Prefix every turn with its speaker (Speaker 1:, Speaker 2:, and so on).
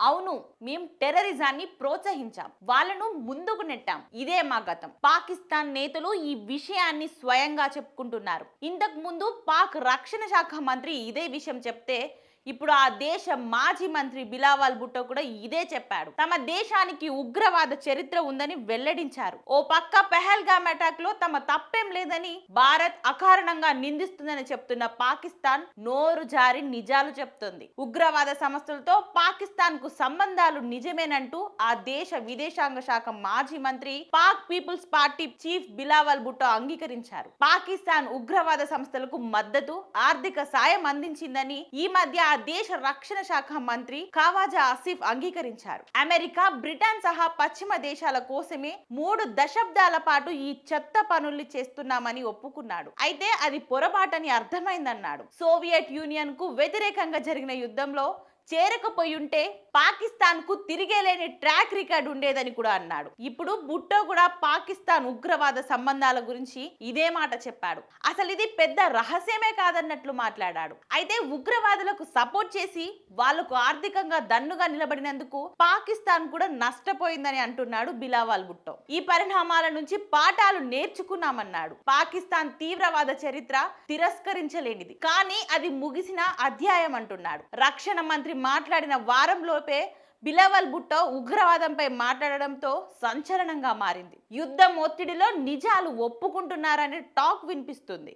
Speaker 1: అవును మేము టెర్రరిజాన్ని ప్రోత్సహించాం వాళ్ళను ముందుకు నెట్టాం. ఇదే మా గతం. పాకిస్తాన్ నేతలు ఈ విషయాన్ని స్వయంగా చెప్పుకుంటున్నారు. ఇంతకు ముందు పాక్ రక్షణ శాఖ మంత్రి ఇదే విషయం చెప్తే ఇప్పుడు ఆ దేశ మాజీ మంత్రి బిలావాల్ భుట్టో కూడా ఇదే చెప్పాడు. తమ దేశానికి ఉగ్రవాద చరిత్ర ఉందని వెల్లడించారు. ఓ పక్క పెహల్గామ్ అటాక్లో తమ తప్పేం లేదని భారత్ అకారణంగా నిందిస్తుందని చెప్తున్న పాకిస్తాన్ నోరు జారి నిజాలు చెప్తుంది. ఉగ్రవాద సంస్థలతో పాకిస్తాన్కు సంబంధాలు నిజమేనంటూ ఆ దేశ విదేశాంగ శాఖ మాజీ మంత్రి Pak people's party chief Bilawal Bhutto అంగీకరించారు. పాకిస్తాన్ ఉగ్రవాద సంస్థలకు మద్దతు ఆర్థిక సాయం అందించిందని ఈ మధ్య ఆ దేశ రక్షణ శాఖ మంత్రి ఖవాజా ఆసిఫ్ అంగీకరించారు. అమెరికా బ్రిటన్ సహా పశ్చిమ దేశాల కోసమే మూడు దశాబ్దాల పాటు ఈ చెత్త పనుల్ని చేస్తున్నామని ఒప్పుకున్నాడు. అయితే అది పొరపాటని అర్థమైందన్నాడు. సోవియట్ యూనియన్కు వ్యతిరేకంగా జరిగిన యుద్ధంలో చేరకపోయి ఉంటే పాకిస్తాన్కు తిరిగేలేని ట్రాక్ రికార్డ్ ఉండేదని కూడా అన్నాడు. ఇప్పుడు బుట్టో కూడా పాకిస్తాన్ ఉగ్రవాద సంబంధాల గురించి ఇదే మాట చెప్పాడు. అసలు ఇది పెద్ద రహస్యమే కాదన్నట్లు మాట్లాడాడు. అయితే ఉగ్రవాదులకు సపోర్ట్ చేసి వాళ్ళకు ఆర్థికంగా దన్నుగా నిలబడినందుకు పాకిస్తాన్ కూడా నష్టపోయిందని అంటున్నాడు బిలావాల్ భుట్టో ఈ పరిణామాల నుంచి పాఠాలు నేర్చుకున్నామన్నాడు. పాకిస్తాన్ తీవ్రవాద చరిత్ర తిరస్కరించలేనిది. కానీ అది ముగిసిన అధ్యాయం అంటున్నాడు. రక్షణ మంత్రి మాట్లాడిన వారంలోపే బిలవల్ భుట్టో ఉగ్రవాదంపై మాట్లాడడంతో సంచలనంగా మారింది. యుద్ధం ఒత్తిడిలో నిజాలు ఒప్పుకుంటున్నారనే టాక్ వినిపిస్తుంది.